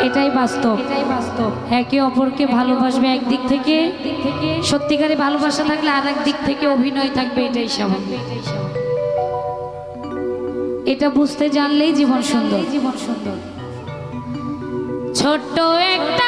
এটাই বাস্তব। একে অপরকে ভালোবাসবে একদিক থেকে। সত্যিকারে ভালোবাসা থাকলে আর দিক থেকে অভিনয় থাকবে, এটাই স্বাভাবিক। এটা বুঝতে জানলেই জীবন সুন্দর জীবন সুন্দর। ছোট্ট একটা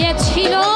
হয়েছিল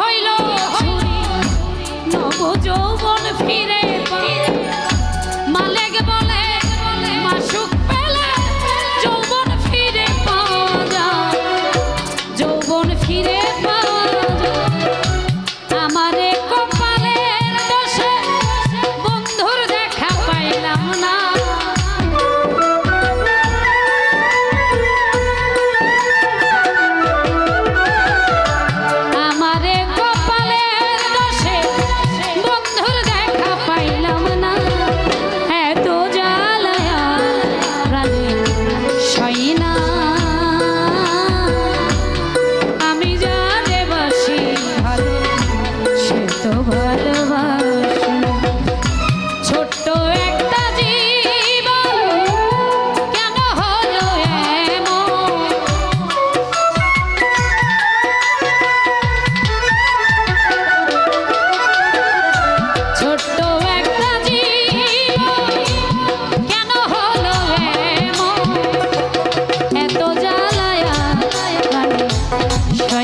হইল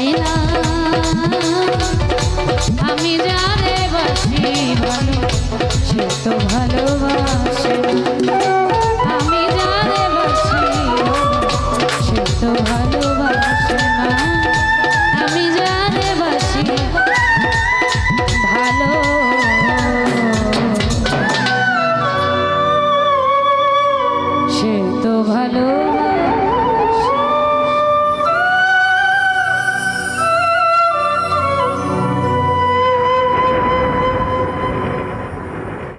পাই না আমি জানে বাসি ভালো সে তো ভালোবাসে। না